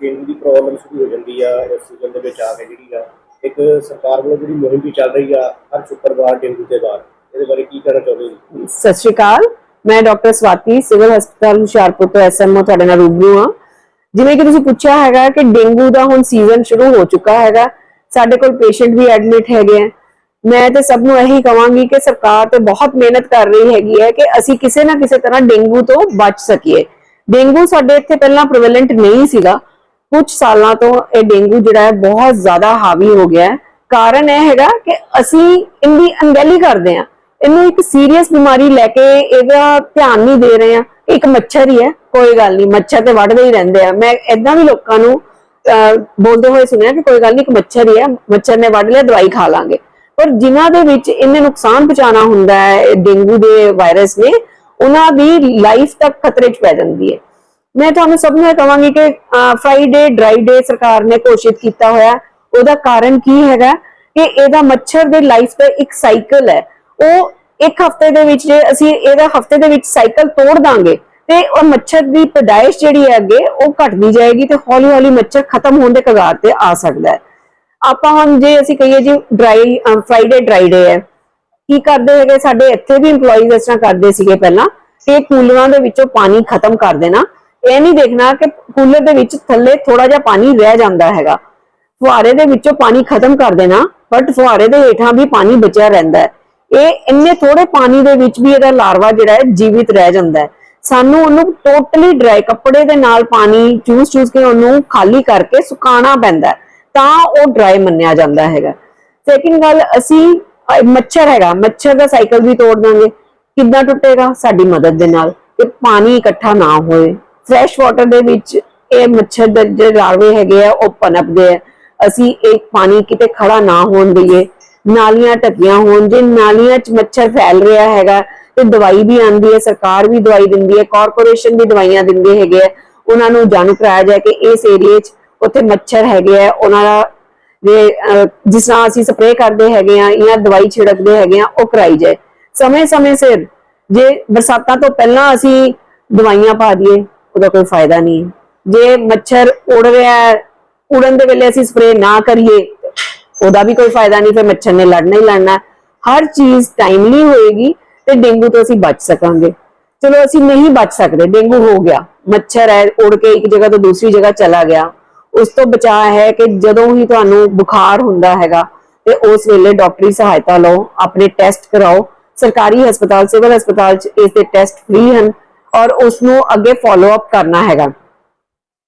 Dengue ਦੀ problem ਸ਼ੁਰੂ ਹੋ ਜਾਂਦੀ ਆ, ਇਸ ਸੀਜ਼ਨ ਦੇ ਵਿੱਚ ਆ ਕੇ ਜਿਹੜੀ ਆ, ਇੱਕ ਸਰਕਾਰ ਵੱਲੋਂ ਜਿਹੜੀ ਮੁਹਿੰਮ ਵੀ ਚੱਲ ਰਹੀ ਆ, ਹਰ ਸ਼ੁੱਕਰਵਾਰ ਡੇਂਗੂ ਦੇ ਬਾਅਦ, ਇਹਦੇ ਬਾਰੇ ਕੀ ਕਹਿਣਾ ਚਾਹੁੰਦੇ ਜੀ? ਸਤਿ ਸ਼੍ਰੀ ਅਕਾਲ, ਮੈਂ ਡਾਕਟਰ ਸਵਾਤੀ, ਸਿਵਲ ਹਸਪਤਾਲ ਹੁਸ਼ਿਆਰਪੁਰ ਤੋਂ ਐਸਐਮਓ ਤੁਹਾਡੇ ਨਾਲ ਰੂਬਰੂ ਹਾਂ। ਜਿਵੇਂ ਕਿ ਤੁਸੀਂ ਪੁੱਛਿਆ ਹੈਗਾ ਕਿ ਡੇਂਗੂ ਦਾ ਹੁਣ ਸੀਜ਼ਨ ਸ਼ੁਰੂ ਹੋ ਚੁੱਕਾ ਹੈਗਾ, ਸਾਡੇ ਕੋਲ ਪੇਸ਼ੈਂਟ ਵੀ ਐਡਮਿਟ ਹੈਗੇ ਆ। ਮੈਂ ਤੇ ਸਭ ਨੂੰ ਇਹੀ ਕਹਾਂਗੀ ਕਿ ਸਰਕਾਰ ਤੇ ਬਹੁਤ ਮਿਹਨਤ ਕਰ ਰਹੀ ਹੈਗੀ ਹੈ ਕਿ ਅਸੀਂ ਕਿਸੇ ਨਾ ਕਿਸੇ ਤਰ੍ਹਾਂ ਡੇਂਗੂ ਤੋਂ ਬਚ ਸਕੀਏ। ਡੇਂਗੂ ਸਾਡੇ ਇੱਥੇ ਪਹਿਲਾਂ ਪ੍ਰੋਵੈਲੈਂਟ ਨਹੀਂ ਸੀਗਾ ਕੁਝ ਸਾਲਾਂ ਤੋਂ ਇਹ ਡੇਂਗੂ ਜਿਹੜਾ ਹੈ ਬਹੁਤ ਜ਼ਿਆਦਾ ਹਾਵੀ ਹੋ ਗਿਆ ਹੈ। ਕਾਰਨ ਇਹ ਹੈਗਾ ਕਿ ਅਸੀਂ ਇਹਦੀ ਅਣਗਹਿਲੀ ਕਰਦੇ ਹਾਂ। ਇਹਨੂੰ ਇੱਕ ਸੀਰੀਅਸ ਬਿਮਾਰੀ ਲੈ ਕੇ ਇਹਦਾ ਧਿਆਨ ਨਹੀਂ ਦੇ ਰਹੇ ਆ ਇੱਕ ਮੱਛਰ ਹੀ ਹੈ ਕੋਈ ਗੱਲ ਨਹੀਂ ਮੱਛਰ ਤੇ ਵੱਢਦੇ ਹੀ ਰਹਿੰਦੇ ਆ। ਮੈਂ ਇਦਾਂ ਵੀ ਲੋਕਾਂ ਨੂੰ ਅਹ, ਬੋਲਦੇ ਹੋਏ ਸੁਣਿਆ ਕਿ ਕੋਈ ਗੱਲ ਨਹੀਂ ਇੱਕ ਮੱਛਰ ਹੀ ਹੈ ਮੱਛਰ ਨੇ ਵੱਢ ਲਿਆ ਦਵਾਈ ਖਾ ਲਾਂਗੇ। ਪਰ ਜਿਨ੍ਹਾਂ ਦੇ ਵਿੱਚ ਇਹਨੇ ਨੁਕਸਾਨ ਪਹੁੰਚਾਉਣਾ ਹੁੰਦਾ ਹੈ ਇਹ ਡੇਂਗੂ ਦੇ ਵਾਇਰਸ ਨੇ ਉਹਨਾਂ ਦੀ ਲਾਈਫ ਤੱਕ ਖਤਰੇ 'ਚ ਪੈ ਜਾਂਦੀ ਹੈ। ਮੈਂ ਤੁਹਾਨੂੰ ਸਭ ਨੂੰ ਇਹ ਕਹਾਂਗੀ ਕਿ ਫਰਾਈਡੇ ਡਰਾਈ ਡੇ ਸਰਕਾਰ ਨੇ ਘੋਸ਼ਿਤ ਕੀਤਾ ਹੋਇਆ। ਉਹਦਾ ਕਾਰਨ ਕੀ ਹੈਗਾ ਕਿ ਇਹਦਾ ਮੱਛਰ ਦੇ ਲਾਈਫ ਦਾ ਇੱਕ ਸਾਈਕਲ ਹੈ। ਉਹ ਇੱਕ ਹਫ਼ਤੇ ਦੇ ਵਿੱਚ ਜੇ ਅਸੀਂ ਇਹਦਾ ਹਫ਼ਤੇ ਦੇ ਵਿੱਚ ਸਾਈਕਲ ਤੋੜ ਦਾਂਗੇ ਤੇ ਉਹ ਮੱਛਰ ਦੀ ਪੈਦਾਇਸ਼ ਜਿਹੜੀ ਹੈ ਅੱਗੇ, ਉਹ ਘਟਦੀ ਜਾਏਗੀ ਤੇ ਹੌਲੀ ਹੌਲੀ ਮੱਛਰ ਖਤਮ ਹੋਣ ਦੇ ਕਗਾਰ ਤੇ ਆ ਸਕਦਾ ਹੈ। ਆਪਾਂ ਹੁਣ ਜੇ ਅਸੀਂ ਕਹੀਏ ਜੀ ਡਰਾਈ ਫਰਾਈਡੇ ਡਰਾਈ ਡੇ ਹੈ, ਕੀ ਕਰਦੇ ਹੈਗੇ? ਸਾਡੇ ਇੱਥੇ ਵੀ EMPLOYEES ਇਸ ਤਰ੍ਹਾਂ ਕਰਦੇ ਸੀਗੇ ਪਹਿਲਾਂ ਕਿ ਕੂਲਰਾਂ ਦੇ ਵਿੱਚੋਂ ਪਾਣੀ ਖਤਮ ਕਰ ਦੇਣਾ। ਇਹ ਨਹੀਂ ਦੇਖਣਾ ਕਿ ਕੂਲਰ ਦੇ ਵਿੱਚ ਥੱਲੇ ਥੋੜਾ ਜਿਹਾ ਪਾਣੀ ਰਹਿ ਜਾਂਦਾ ਹੈਗਾ। ਫੁਹਾਰੇ ਦੇ ਵਿੱਚੋਂ ਪਾਣੀ ਖਤਮ ਕਰ ਦੇਣਾ ਬਟ ਫੁਹਾਰੇ ਦੇ ਹੇਠਾਂ ਵੀ ਪਾਣੀ ਬਚਿਆ ਰਹਿੰਦਾ ਹੈ। ਇਹ ਇੰਨੇ ਥੋੜੇ ਪਾਣੀ ਦੇ ਵਿੱਚ ਵੀ ਇਹਦਾ ਲਾਰਵਾ ਜਿਹੜਾ ਹੈ ਜੀਵਿਤ ਰਹਿ ਜਾਂਦਾ ਹੈ। ਸਾਨੂੰ ਉਹਨੂੰ ਟੋਟਲੀ ਡਰਾਈ ਕੱਪੜੇ ਦੇ ਨਾਲ ਪਾਣੀ ਚੂਸ ਚੂਸ ਕੇ ਉਹਨੂੰ ਖਾਲੀ ਕਰਕੇ ਸੁਕਾਉਣਾ ਪੈਂਦਾ ਤਾਂ ਉਹ ਡਰਾਈ ਮੰਨਿਆ ਜਾਂਦਾ ਹੈਗਾ। ਸੈਕਿੰਡ ਗੱਲ, ਅਸੀਂ ਮੱਛਰ ਹੈਗਾ, ਮੱਛਰ ਦਾ ਸਾਈਕਲ ਵੀ ਤੋੜ ਦਾਂਗੇ ਕਿੱਦਾਂ ਟੁੱਟੇਗਾ? ਸਾਡੀ ਮਦਦ ਦੇ ਨਾਲ ਕਿ ਪਾਣੀ ਇਕੱਠਾ ਨਾ ਹੋਏ। ਫਰੈਸ਼ ਵਾਟਰ ਦੇ ਵਿੱਚ ਇਹ ਮੱਛਰ ਦੇ ਜਿਹੜੇ ਲਾਰਵੇ ਹੈਗੇ ਆ, ਉਹ ਪਨਪਦੇ ਆ। ਅਸੀਂ ਇੱਕ ਪਾਣੀ ਕਿਤੇ ਖੜਾ ਨਾ ਹੋਣ ਦਈਏ। ਨਾਲੀਆਂ ਢੱਕੀਆਂ ਹੋਣ, ਜੇ ਨਾਲੀਆਂ 'ਚ ਮੱਛਰ ਫੈਲ ਰਿਹਾ ਹੈਗਾ, ਤੇ ਦਵਾਈ ਵੀ ਆਂਦੀ ਹੈ, ਸਰਕਾਰ ਵੀ ਦਵਾਈ ਦਿੰਦੀ ਹੈ, ਕਾਰਪੋਰੇਸ਼ਨ ਵੀ ਦਵਾਈਆਂ ਦਿੰਦੇ ਹੈਗੇ ਆ। ਉਹਨਾਂ ਨੂੰ ਜਾਣੂ ਕਰਾਇਆ ਜਾਏ ਕਿ ਇਸ ਏਰੀਏ 'ਚ ਉੱਥੇ ਮੱਛਰ ਹੈਗੇ ਆ। ਉਹਨਾਂ ਦਾ ਜੇ ਜਿਸ ਤਰ੍ਹਾਂ ਅਸੀਂ ਸਪਰੇਅ ਕਰਦੇ ਹੈਗੇ ਆ ਜਾਂ ਦਵਾਈ ਛਿੜਕਦੇ ਹੈਗੇ ਆ, ਉਹ ਕਰਾਈ ਜਾਏ। ਸਮੇਂ-ਸਮੇਂ ਸਿਰ ਜੇ ਬਰਸਾਤਾਂ ਤੋਂ ਪਹਿਲਾਂ ਅਸੀਂ ਦਵਾਈਆਂ ਪਾ ਦਈਏ ਉਹਦਾ ਕੋਈ ਫਾਇਦਾ ਨਹੀਂ। ਹੈ। ਜੇ ਮੱਛਰ ਉੜ ਰਿਹਾ ਹੈ, ਉੜਨ ਦੇ ਵੇਲੇ ਅਸੀਂ ਸਪਰੇਅ ਨਾ ਕਰੀਏ, ਉਹਦਾ ਵੀ ਕੋਈ ਫਾਇਦਾ ਨਹੀਂ, ਫਿਰ ਮੱਛਰ ਨੇ ਲੜਨਾ ਹੀ ਲੜਨਾ ਹਰ ਚੀਜ਼ ਟਾਈਮਲੀ ਹੋਏਗੀ ਤੇ ਡੇਂਗੂ ਤੋਂ ਅਸੀਂ ਬਚ ਸਕਾਂਗੇ। ਚਲੋ ਅਸੀਂ ਨਹੀਂ ਬਚ ਸਕਦੇ, ਡੇਂਗੂ ਹੋ ਗਿਆ। ਮੱਛਰ ਹੈ, ਉੜ ਕੇ ਇੱਕ ਜਗ੍ਹਾ ਤੋਂ ਦੂਸਰੀ ਜਗ੍ਹਾ ਚਲਾ ਗਿਆ। ਉਸ ਤੋਂ ਬਚਾਅ ਹੈ ਕਿ ਜਦੋਂ ਹੀ ਤੁਹਾਨੂੰ ਬੁਖਾਰ ਹੁੰਦਾ ਹੈਗਾ, ਤੇ ਉਸ ਵੇਲੇ ਡਾਕਟਰੀ ਸਹਾਇਤਾ ਲਓ, ਆਪਣੇ ਟੈਸਟ ਕਰਾਓ। ਸਰਕਾਰੀ ਹਸਪਤਾਲ, ਸਿਵਲ ਹਸਪਤਾਲ ਚ ਇਸ ਦੇ ਟੈਸਟ ਫ੍ਰੀ ਹਨ। ਔਰ ਉਸ ਨੂੰ ਅੱਗੇ ਫਾਲੋ ਅਪ ਕਰਨਾ ਹੈਗਾ।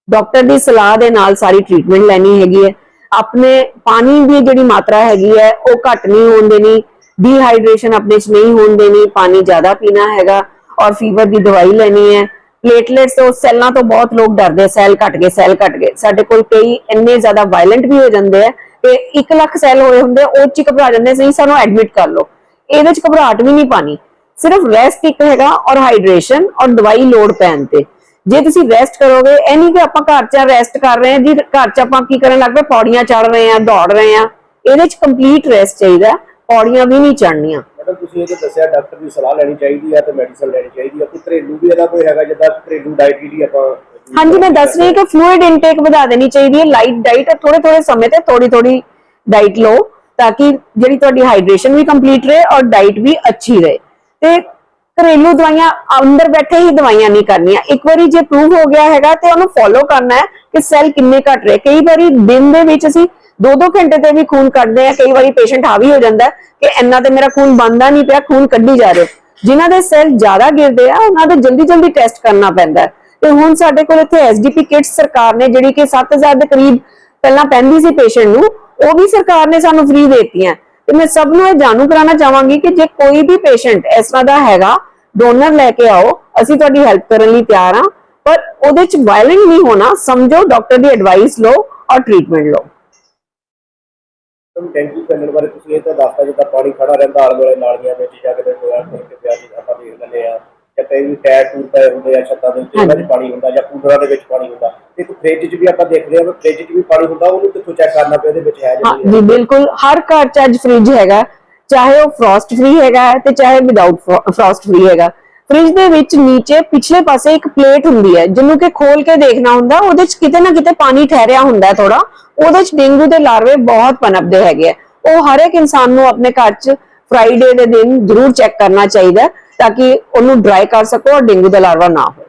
ਡਾਕਟਰ ਦੀ ਸਲਾਹ ਦੇ ਨਾਲ ਸਾਰੀ ਟ੍ਰੀਟਮੈਂਟ ਲੈਣੀ ਹੈਗੀ ਹੈ। ਆਪਣੇ ਪਾਣੀ ਦੀ ਜਿਹੜੀ ਮਾਤਰਾ ਹੈਗੀ ਹੈ ਉਹ ਘੱਟ ਨਹੀਂ ਹੋਣ ਦੇਣੀ ਡੀਹਾਈਡਰੇਸ਼ਨ ਆਪਣੇ ਚ ਨਹੀਂ ਹੋਣ ਦੇਣੀ ਪਾਣੀ ਜ਼ਿਆਦਾ ਪੀਣਾ ਹੈਗਾ ਔਰ ਫੀਵਰ ਦੀ ਦਵਾਈ ਲੈਣੀ ਹੈ। ਪਲੇਟਲੇਟਸ ਤੋਂ ਸੈੱਲਾਂ ਤੋਂ ਬਹੁਤ ਲੋਕ ਡਰਦੇ ਸੈੱਲ ਘਟ ਗਏ ਸੈੱਲ ਘਟ ਗਏ। ਸਾਡੇ ਕੋਲ ਕਈ ਇੰਨੇ ਜ਼ਿਆਦਾ ਵਾਇਲੈਂਟ ਵੀ ਹੋ ਜਾਂਦੇ ਆ ਤੇ 1 ਲੱਖ ਸੈੱਲ ਹੋਏ ਹੁੰਦੇ ਆ, ਉਹ ਚ ਘਬਰਾ ਜਾਂਦੇ ਸਹੀ ਸਾਨੂੰ ਐਡਮਿਟ ਕਰ ਲਓ। ਇਹਦੇ ਚ ਘਬਰਾਹਟ ਵੀ ਨਹੀਂ ਪਾਣੀ। ਸਿਰਫ ਰੈਸਟ ਇੱਕ ਹੈਗਾ ਔਰ ਹਾਈਡਰੇਸ਼ਨ ਔਰ ਦਵਾਈ ਲੋੜ ਪੈਣ ਤੇ। ਜੇ ਤੁਸੀਂ ਰੈਸਟ ਕਰੋਗੇ ਇਹ ਨਹੀਂ ਕਿ ਆਪਾਂ ਘਰ 'ਚ ਰੈਸਟ ਕਰ ਰਹੇ ਹਾਂ ਜੀ ਘਰ 'ਚ ਆਪਾਂ ਕੀ ਕਰਨ ਲੱਗ ਪਏ ਪੌੜੀਆਂ ਚੜ ਰਹੇ ਹਾਂ ਦੌੜ ਰਹੇ ਹਾਂ। ਇਹਦੇ 'ਚ ਕੰਪਲੀਟ ਰੈਸਟ ਚਾਹੀਦਾ ਹੈ, ਪੌੜੀਆਂ ਵੀ ਨਹੀਂ ਚੜਨੀਆਂ ਮੈਡਮ ਤੁਸੀਂ ਇਹ ਤਾਂ ਦੱਸਿਆ ਡਾਕਟਰ ਦੀ ਸਲਾਹ ਲੈਣੀ ਚਾਹੀਦੀ ਆ ਤੇ ਮੈਡੀਸਨ ਲੈਣੀ ਚਾਹੀਦੀ ਆ ਕੋਈ ਘਰੇਲੂ ਵੀ ਇਹਦਾ ਕੋਈ ਹੈਗਾ ਜਿੱਦਾਂ ਘਰੇਲੂ ਡਾਈਟ ਜਿਹੜੀ ਆਪਾਂ ਹਾਂਜੀ ਮੈਂ ਦੱਸ ਰਹੀ ਹਾਂ ਕਿ ਫਲੂਇਡ ਇਨਟੇਕ ਵਧਾ ਦੇਣੀ ਚਾਹੀਦੀ ਹੈ। ਲਾਈਟ ਡਾਈਟ ਥੋੜੇ ਥੋੜੇ ਸਮੇਂ ਤੇ ਥੋੜੀ ਥੋੜੀ ਡਾਈਟ ਲਓ ਤਾਂ ਕਿ ਜਿਹੜੀ ਤੁਹਾਡੀ ਹਾਈਡਰੇਸ਼ਨ ਵੀ ਕੰਪਲੀਟ ਰਹੇ ਔਰ ਡਾਈਟ ਵੀ ਅੱਛੀ ਰਹੇ। ਤੇ ਘਰੇਲੂ ਦਵਾਈਆਂ ਅੰਦਰ ਬੈਠੇ ਹੀ ਦਵਾਈਆਂ ਨਹੀਂ ਕਰਨੀਆਂ। ਇੱਕ ਵਾਰੀ ਜੇ ਪ੍ਰੂਵ ਹੋ ਗਿਆ ਹੈਗਾ ਤੇ ਉਹਨੂੰ ਫੋਲੋ ਕਰਨਾ ਹੈ ਕਿ ਸੈੱਲ ਕਿੰਨੇ ਘਟ ਰਹੇ। ਕਈ ਵਾਰੀ ਦਿਨ ਦੇ ਵਿੱਚ ਅਸੀਂ 2-2 ਘੰਟੇ ਤੇ ਵੀ ਖੂਨ ਕੱਢਦੇ ਆ ਕਈ ਵਾਰੀ ਪੇਸ਼ੈਂਟ ਹਾਵੀ ਹੋ ਜਾਂਦਾ ਕਿ ਇੰਨਾ ਤੇ ਮੇਰਾ ਖੂਨ ਬੰਦਾ ਨਹੀਂ ਪਿਆ, ਖੂਨ ਕੱਢੀ ਜਾ ਰਹੇ। ਜਿਨ੍ਹਾਂ ਦੇ ਸੈੱਲ ਜ਼ਿਆਦਾ ਗਿਰਦੇ ਆ, ਉਹਨਾਂ ਦੇ ਜਲਦੀ ਜਲਦੀ ਟੈਸਟ ਕਰਨਾ ਪੈਂਦਾ ਤੇ ਹੁਣ ਸਾਡੇ ਕੋਲ ਇੱਥੇ ਐਸਡੀਪੀ ਕਿਟਸ ਸਰਕਾਰ ਨੇ ਜਿਹੜੀ ਕਿ 7000 ਦੇ ਕਰੀਬ ਪਹਿਲਾਂ ਪੈਂਦੀ ਸੀ ਪੇਸ਼ੈਂਟ ਨੂੰ, ਉਹ ਵੀ ਸਰਕਾਰ ਨੇ ਸਾਨੂੰ ਫ੍ਰੀ ਦੇਤੀਆਂ। ਤੇ ਮੈਂ ਸਭ ਨੂੰ ਇਹ ਜਾਣੂ ਕਰਾਉਣਾ ਚਾਹਾਂਗੀ ਕਿ ਜੇ ਕੋਈ ਵੀ ਪੇਸ਼ੈਂਟ ਇਸ ਤਰ੍ਹਾਂ ਦਾ ਹੈਗਾ, ਡੋਨਰ ਲੈ ਕੇ ਆਓ, ਅਸੀਂ ਤੁਹਾਡੀ ਹੈਲਪ ਕਰਨ ਲਈ ਤਿਆਰ ਹਾਂ, ਪਰ ਉਹਦੇ ਚ ਵਾਇਲੈਂਟ ਨਹੀਂ ਹੋਣਾ, ਸਮਝੋ ਡਾਕਟਰ ਦੀ ਐਡਵਾਈਸ ਲਓ ਔਰ ਟ੍ਰੀਟਮੈਂਟ ਲਓ। ਤੁਹਾਨੂੰ ਡੇਂਗੂ ਫੈਲਣ ਬਾਰੇ ਤੁਸੀਂ ਇਹ ਤਾਂ ਦੱਸਤਾ ਜਿੱਦਾਂ ਪਾਣੀ ਖੜਾ ਰਹਿੰਦਾ ਆਲੇ ਦੁਆਲੇ ਨਾਲੀਆਂ ਵਿੱਚ ਜਾਂ ਕਿਤੇ ਟੋਇਆ ਤੇ ਪਿਆ ਜੀ, ਆਪਾਂ ਦੇਖ ਲੈਂਦੇ ਆ ਜਾਂ ਵੀ ਟਾਇਰ ਟੂਰ ਪਏ ਹੁੰਦੇ ਆ ਦੇ ਉੱਤੇ ਉਹਨਾਂ ਪਾਣੀ ਹੁੰਦਾ ਜਾਂ ਕੂਲਰਾਂ ਦੇ ਵਿੱਚ ਪਾਣੀ ਹੁੰਦਾ। ਇੱਕ ਫ੍ਰਿਜ 'ਚ ਵੀ ਆਪਾਂ ਦੇਖਦੇ ਹਾਂ ਫ੍ਰਿਜ 'ਚ ਵੀ ਪਾਣੀ ਹੁੰਦਾ, ਉਹਨੂੰ ਕਿੱਥੋਂ ਚੈੱਕ ਕਰਨਾ ਪਿਆ ਉਹਦੇ ਵਿੱਚ ਹੈ ਜਾਂ ਨਹੀਂ ਜੀ ਬਿਲਕੁਲ ਹਰ ਘਰ 'ਚ ਅੱਜ ਫ੍ਰਿਜ ਹੈਗਾ, ਚਾਹੇ ਉਹ ਫ੍ਰੋਸਟ ਫ੍ਰੀ ਹੈਗਾ ਤੇ ਚਾਹੇ ਵਿਦਆਊਟ ਫ੍ਰੋਸਟ ਫ੍ਰੀ ਹੈਗਾ। ਫ੍ਰਿਜ ਦੇ ਵਿੱਚ ਨੀਚੇ ਪਿਛਲੇ ਪਾਸੇ ਇੱਕ ਪਲੇਟ ਹੁੰਦੀ ਹੈ, ਜਿਹਨੂੰ ਕਿ ਖੋਲ ਕੇ ਦੇਖਣਾ ਹੁੰਦਾ, ਉਹਦੇ 'ਚ ਕਿਤੇ ਨਾ ਕਿਤੇ ਪਾਣੀ ਠਹਿਰਿਆ ਹੁੰਦਾ ਥੋੜਾ ਉਹਦੇ 'ਚ ਡੇਂਗੂ ਦੇ ਲਾਰਵੇ ਬਹੁਤ ਪਨਪਦੇ ਹੈਗੇ ਆ। ਉਹ ਹਰ ਇੱਕ ਇਨਸਾਨ ਨੂੰ ਆਪਣੇ ਘਰ 'ਚ ਫਰਾਈਡੇ ਦੇ ਦਿਨ ਜ਼ਰੂਰ ਚੈੱਕ ਕਰਨਾ ਚਾਹੀਦਾ ਤਾਂ ਕਿ ਉਹਨੂੰ ਡਰਾਈ ਕਰ ਸਕੋ ਔਰ ਡੇਂਗੂ ਦਾ ਲਾਰਵਾ ਨਾ ਹੋਵੇ।